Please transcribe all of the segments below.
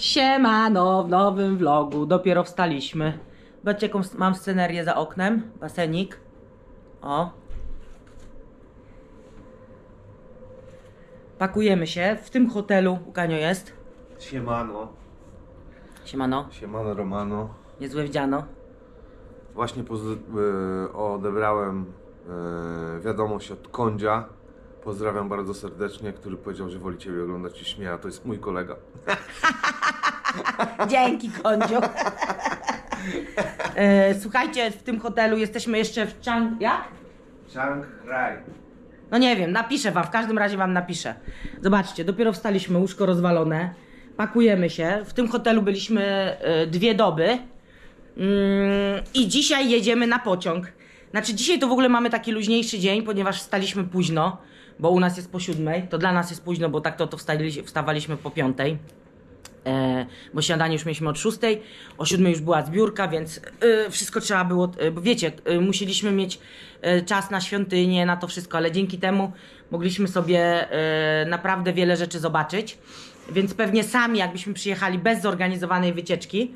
Siemano, w nowym vlogu. Dopiero wstaliśmy. Zobaczcie, jaką mam scenerię za oknem. Basenik. O. Pakujemy się. W tym hotelu Ukanio jest. Siemano, Siemano. siemano Romano. Niezłe wdziano. Właśnie poz- e, odebrałem e, wiadomość od Kondzia. Pozdrawiam bardzo serdecznie, który powiedział, że woli Ciebie oglądać i śmieja. To jest mój kolega. Dzięki, Kondziu. e, słuchajcie, w tym hotelu jesteśmy jeszcze w Chang... Jak? Chiang Rai. No nie wiem, napiszę wam, w każdym razie wam napiszę. Zobaczcie, dopiero wstaliśmy, łóżko rozwalone, pakujemy się. W tym hotelu byliśmy e, dwie doby mm, i dzisiaj jedziemy na pociąg. Znaczy dzisiaj to w ogóle mamy taki luźniejszy dzień, ponieważ wstaliśmy późno, bo u nas jest po siódmej. To dla nas jest późno, bo tak to, to wstali, wstawaliśmy po piątej. E, bo śniadanie już mieliśmy od 6, o 7 już była zbiórka, więc e, wszystko trzeba było, e, bo wiecie, musieliśmy mieć czas na świątynię, na to wszystko, ale dzięki temu mogliśmy sobie naprawdę wiele rzeczy zobaczyć, więc pewnie sami jakbyśmy przyjechali bez zorganizowanej wycieczki,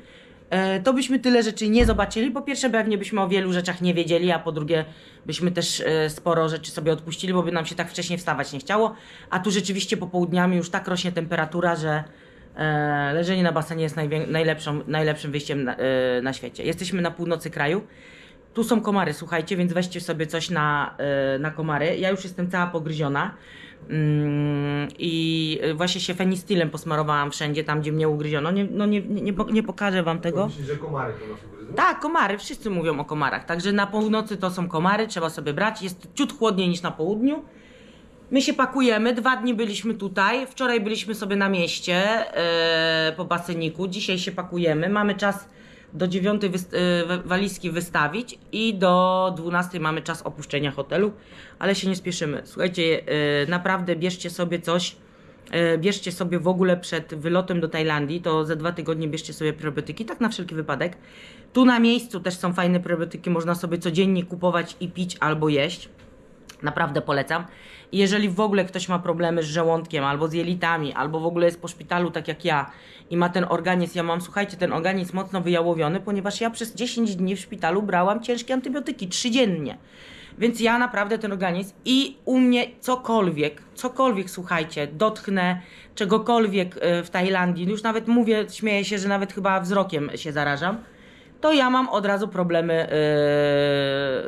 to byśmy tyle rzeczy nie zobaczyli. Po pierwsze, pewnie byśmy o wielu rzeczach nie wiedzieli, a po drugie, byśmy też sporo rzeczy sobie odpuścili, bo by nam się tak wcześnie wstawać nie chciało. A tu rzeczywiście popołudniami już tak rośnie temperatura, że leżenie na basenie jest najlepszą, najlepszym wyjściem na, e, na świecie. Jesteśmy na północy kraju. Tu są komary, słuchajcie, więc weźcie sobie coś na, e, na komary. Ja już jestem cała pogryziona. Mm, I e, właśnie się fenistylem posmarowałam wszędzie, tam gdzie mnie ugryziono. Nie, no nie, nie, nie, po- nie pokażę wam tego. Myślisz, że komary to nas ugryzą? Tak, komary, wszyscy mówią o komarach. Także na północy to są komary, trzeba sobie brać. Jest ciut chłodniej niż na południu. My się pakujemy, dwa dni byliśmy tutaj. Wczoraj byliśmy sobie na mieście e, po baseniku. Dzisiaj się pakujemy. Mamy czas do 9 wyst- e, wa- walizki wystawić i do 12 mamy czas opuszczenia hotelu, ale się nie spieszymy. Słuchajcie, e, naprawdę bierzcie sobie coś. Bierzcie sobie w ogóle przed wylotem do Tajlandii, to za dwa tygodnie bierzcie sobie probiotyki, tak na wszelki wypadek. Tu na miejscu też są fajne probiotyki, można sobie codziennie kupować i pić albo jeść. Naprawdę polecam. I jeżeli w ogóle ktoś ma problemy z żołądkiem, albo z jelitami, albo w ogóle jest po szpitalu, tak jak ja, i ma ten organizm, ja mam, słuchajcie, ten organizm mocno wyjałowiony, ponieważ ja przez 10 dni w szpitalu brałam ciężkie antybiotyki, trzydziennie. Więc ja naprawdę ten organizm i u mnie cokolwiek, cokolwiek, słuchajcie, dotknę czegokolwiek e, w Tajlandii, już nawet mówię, śmieję się, że nawet chyba wzrokiem się zarażam, to ja mam od razu problemy yy,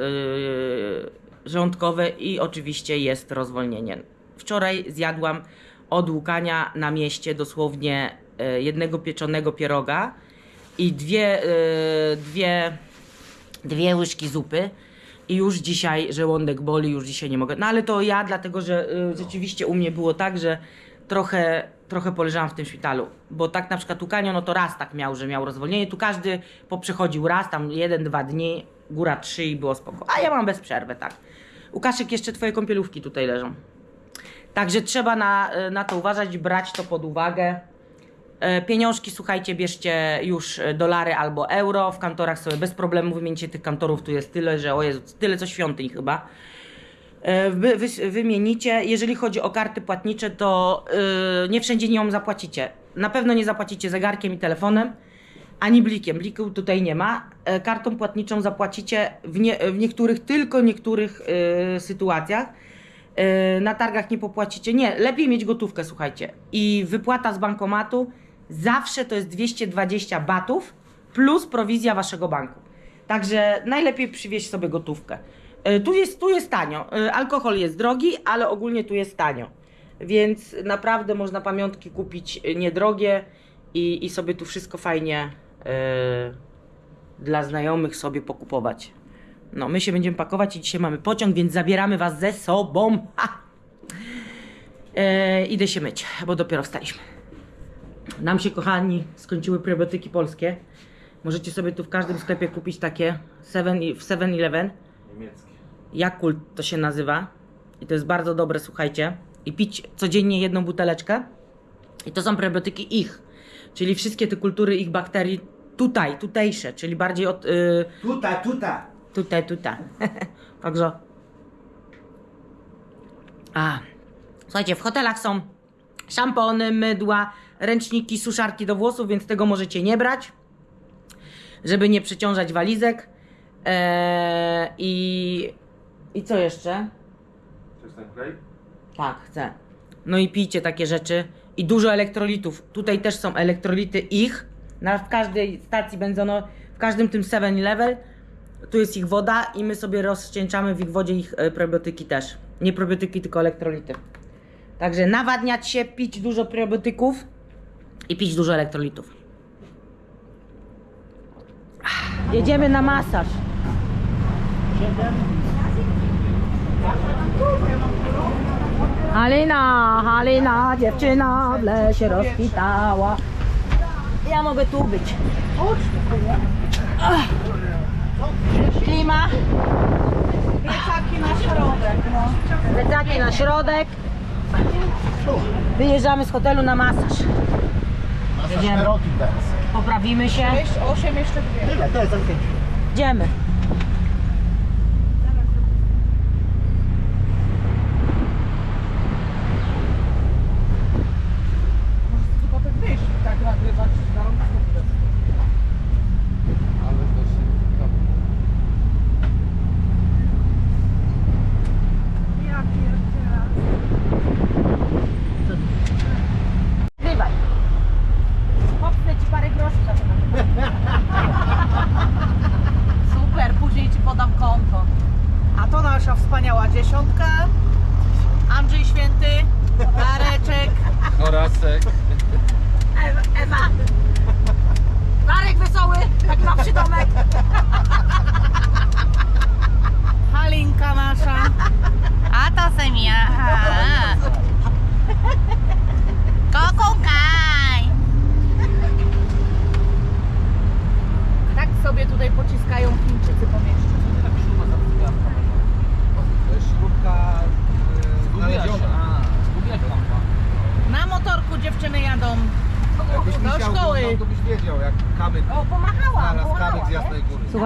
yy, żołądkowe i oczywiście jest rozwolnienie. Wczoraj zjadłam od łukania na mieście dosłownie yy, jednego pieczonego pieroga i dwie, yy, dwie, dwie łyżki zupy. I już dzisiaj żołądek boli, już dzisiaj nie mogę. No ale to ja, dlatego że y, rzeczywiście u mnie było tak, że trochę, trochę poleżałam w tym szpitalu. Bo tak na przykład Ukanio, no to raz tak miał, że miał rozwolnienie. Tu każdy poprzechodził raz, tam jeden, dwa dni, góra trzy i było spoko. A ja mam bez przerwy, tak. Łukaszek, jeszcze twoje kąpielówki tutaj leżą. Także trzeba na, y, na to uważać, brać to pod uwagę. E, Pieniążki, słuchajcie, bierzcie już e, dolary albo euro. W kantorach sobie bez problemu wymienicie tych kantorów. Tu jest tyle, że o Jezu, tyle co świątyń chyba. E, Wy, wy, wymienicie. Jeżeli chodzi o karty płatnicze, to yy, nie wszędzie nią zapłacicie. Na pewno nie zapłacicie zegarkiem i telefonem, ani blikiem. Bliku tutaj nie ma. E, kartą płatniczą zapłacicie w, nie, w niektórych, tylko niektórych yy, sytuacjach. Yy, na targach nie popłacicie. Nie, lepiej mieć gotówkę, słuchajcie. I wypłata z bankomatu zawsze to jest 220 batów plus prowizja waszego banku. Także najlepiej przywieźć sobie gotówkę. Yy, Tu jest, tu jest tanio. Yy, Alkohol jest drogi, ale ogólnie tu jest tanio. Więc naprawdę można pamiątki kupić niedrogie i, i sobie tu wszystko fajnie dla znajomych sobie pokupować. No, my się będziemy pakować i dzisiaj mamy pociąg, więc zabieramy was ze sobą. Ha! E, idę się myć, bo dopiero wstaliśmy. Nam się, kochani, skończyły probiotyki polskie. Możecie sobie tu w każdym sklepie kupić takie seven i- w 7-Eleven. Niemieckie. Yakult to się nazywa. I to jest bardzo dobre, słuchajcie. I pić codziennie jedną buteleczkę. I to są probiotyki ich. Czyli wszystkie te kultury ich bakterii tutaj, tutejsze, czyli bardziej od... y, Tuta, tuta. Tutaj, tutaj. Także. A. Słuchajcie, w hotelach są szampony, mydła, ręczniki, suszarki do włosów, więc tego możecie nie brać, żeby nie przeciążać walizek. Eee, i, I co jeszcze? Chcesz ten klej? Tak, chcę. No i pijcie takie rzeczy. I dużo elektrolitów. Tutaj też są elektrolity ich. Na, w każdej stacji benzono, w każdym tym 7-Level. Tu jest ich woda i my sobie rozcieńczamy w ich wodzie ich e, probiotyki też. Nie probiotyki, tylko elektrolity. Także nawadniać się, pić dużo probiotyków i pić dużo elektrolitów. Jedziemy na masaż. Halina, Halina, dziewczyna w lesie rozkwitała. Ja mogę tu być. Ach. Klima. Plecaki na środek, no. Plecaki na środek. Wyjeżdżamy z hotelu na masaż. Jedziemy. Poprawimy się. Jeszcze 8, jeszcze dwie. Ile? To jest. Idziemy. Możesz tylko tak wyjść i tak nagrywać na rączkę. Ale to się... Ja pierdzielę. Grywaj. Popnę ci parę groszy za to. Super, później ci podam konto. A to nasza wspaniała dziesiątka. Andrzej Święty, Dareczek, Horasek. Ewa, Ewa. Marek Wesoły, taki ma przydomek. Halinka nasza. A to sem ja. Kokukaj. Tak sobie tutaj pociskają Chińczycy po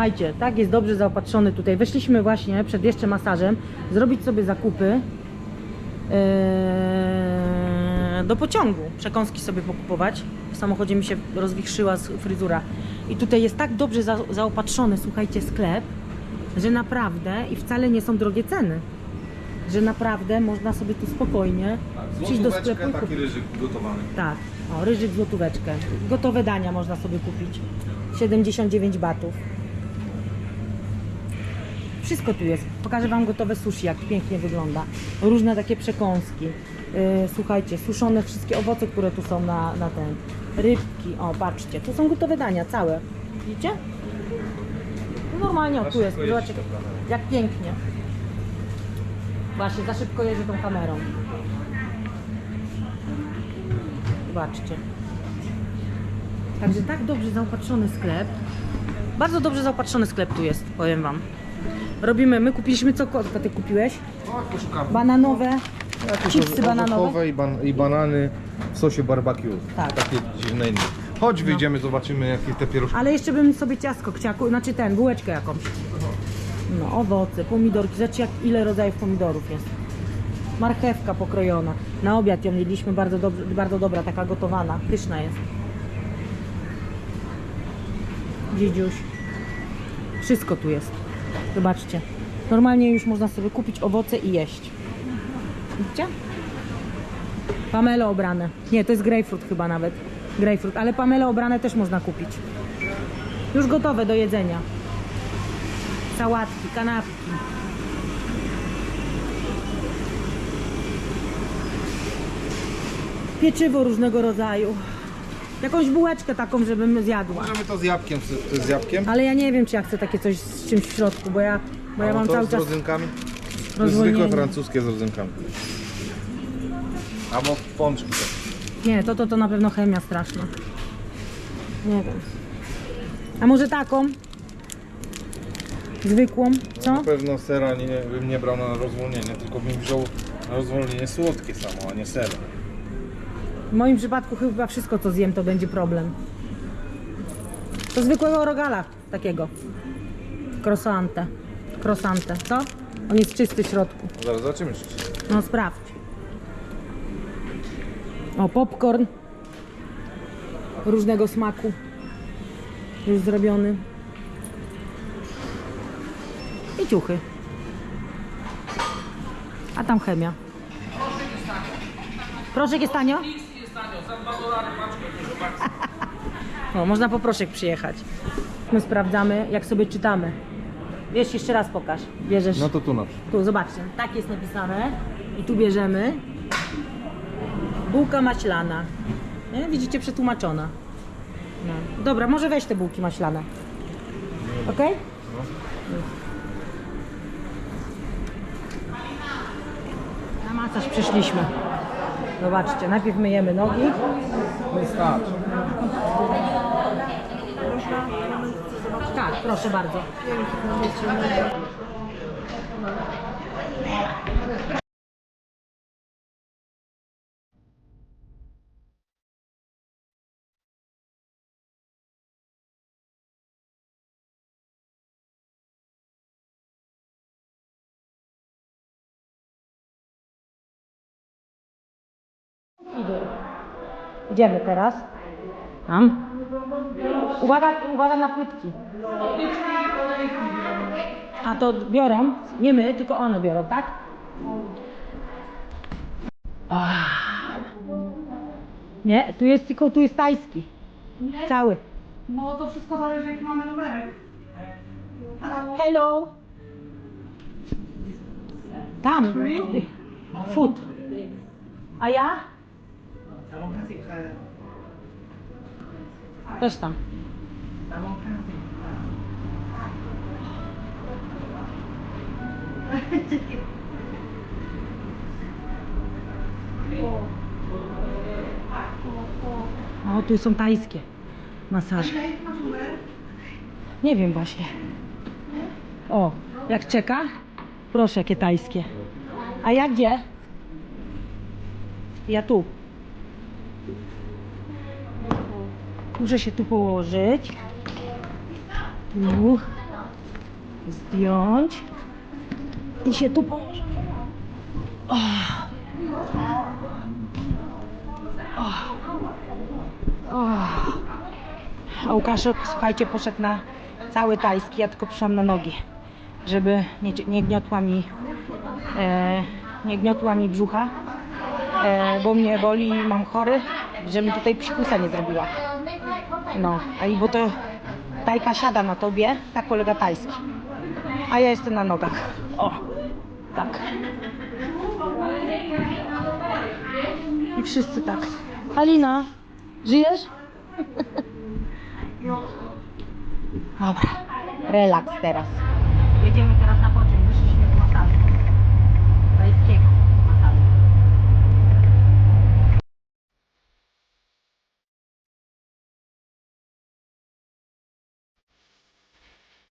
Słuchajcie, tak jest dobrze zaopatrzony tutaj. Weszliśmy właśnie przed jeszcze masażem zrobić sobie zakupy eee, do pociągu. Przekąski sobie pokupować. W samochodzie mi się rozwichrzyła fryzura. I tutaj jest tak dobrze za, zaopatrzony, słuchajcie, sklep, że naprawdę i wcale nie są drogie ceny. Że naprawdę można sobie tu spokojnie przyjść do sklepu taki kupić. ryżyk gotowany. Tak, o, ryżyk złotóweczkę. Gotowe dania można sobie kupić. 79 batów. Wszystko tu jest. Pokażę Wam gotowe sushi, jak pięknie wygląda. Różne takie przekąski. Yy, słuchajcie, suszone wszystkie owoce, które tu są na, na ten. Rybki, o patrzcie, tu są gotowe dania całe. Widzicie? No Normalnie, o, tu jest. Zobaczcie, jak pięknie. Właśnie, za szybko jeżdżę tą kamerą. Zobaczcie. Także tak dobrze zaopatrzony sklep. Bardzo dobrze zaopatrzony sklep tu jest, powiem wam. Robimy, my kupiliśmy co kotka ty kupiłeś? No, poszukamy. Bananowe, chipsy bananowe. I, ban i banany w sosie barbecue. Tak. Takie dziwne inne. Chodź, wyjdziemy, zobaczymy jakie te pierożki. Ale jeszcze bym sobie ciastko chciała, ku- znaczy ten, bułeczkę jakąś. No, owoce, pomidorki, zobaczcie jak, ile rodzajów pomidorów jest. Marchewka pokrojona. Na obiad ją jedliśmy, bardzo, dobrze, bardzo dobra, taka gotowana, pyszna jest. Dziedziuś. Wszystko tu jest. Zobaczcie. Normalnie już można sobie kupić owoce i jeść. Widzicie? Pamelo obrane. Nie, to jest grejpfrut chyba nawet. Grejpfrut, ale pamelo obrane też można kupić. Już gotowe do jedzenia. Sałatki, kanapki. Pieczywo różnego rodzaju. Jakąś bułeczkę taką, żebym zjadła. Możemy to z jabłkiem, z, z jabłkiem. Ale ja nie wiem, czy ja chcę takie coś z czymś w środku, bo ja, bo ja A mam to cały z czas rodzynkami. Zwykłe rozwolnienie. francuskie z rodzynkami. Albo pączki. też. Nie, to, to to na pewno chemia straszna. Nie wiem. A może taką? Zwykłą, co? Na pewno sera nie, bym nie brał na rozwolnienie, tylko bym wziął na rozwolnienie słodkie samo, a nie ser. W moim przypadku chyba wszystko co zjem to będzie problem. To zwykłego rogala takiego. Croissante. Croissante, co? On jest czysty w środku. Zaraz zobaczymy. czy- No sprawdź. O, popcorn. różnego smaku. Już zrobiony. I ciuchy. A tam chemia. Proszek jest tanio? No, można po proszek przyjechać. My sprawdzamy, jak sobie czytamy. Wiesz, jeszcze raz pokaż. Bierzesz. No to tu na przykład. Tu, zobaczcie, tak jest napisane. I tu bierzemy. Bułka maślana. Nie? Widzicie, przetłumaczona. No. Dobra, może weź te bułki maślane. Ok? Na masaż przyszliśmy. Zobaczcie, najpierw myjemy nogi. Wystarczy. Tak, proszę bardzo. Idę. Idziemy teraz. Tam. Uwaga, uwaga na płytki. A to biorą? Nie my, tylko one biorą, tak? Ah. Nie, tu jest tylko, tu jest tajski. Cały. No to wszystko zależy jaki mamy numerek. Hello. Tam. Food. A ja? Też tam. O, tu są tajskie masaże. Nie wiem właśnie. O, jak czeka? Proszę, jakie tajskie. A ja gdzie? Ja tu. Muszę się tu położyć. Tu. Zdjąć. I się tu położyć. O. O. O. A Łukaszek, słuchajcie, poszedł na cały tajski, ja tylko przyszłam na nogi, żeby nie, nie gniotła mi e, nie gniotła mi brzucha, e, bo mnie boli i mam chory, żebym tutaj psikusa nie zrobiła. No, i bo to tajka siada na tobie, tak polega tajski. A ja jestem na nogach. O, tak. I wszyscy tak. Alina, żyjesz? Dobra, relaks teraz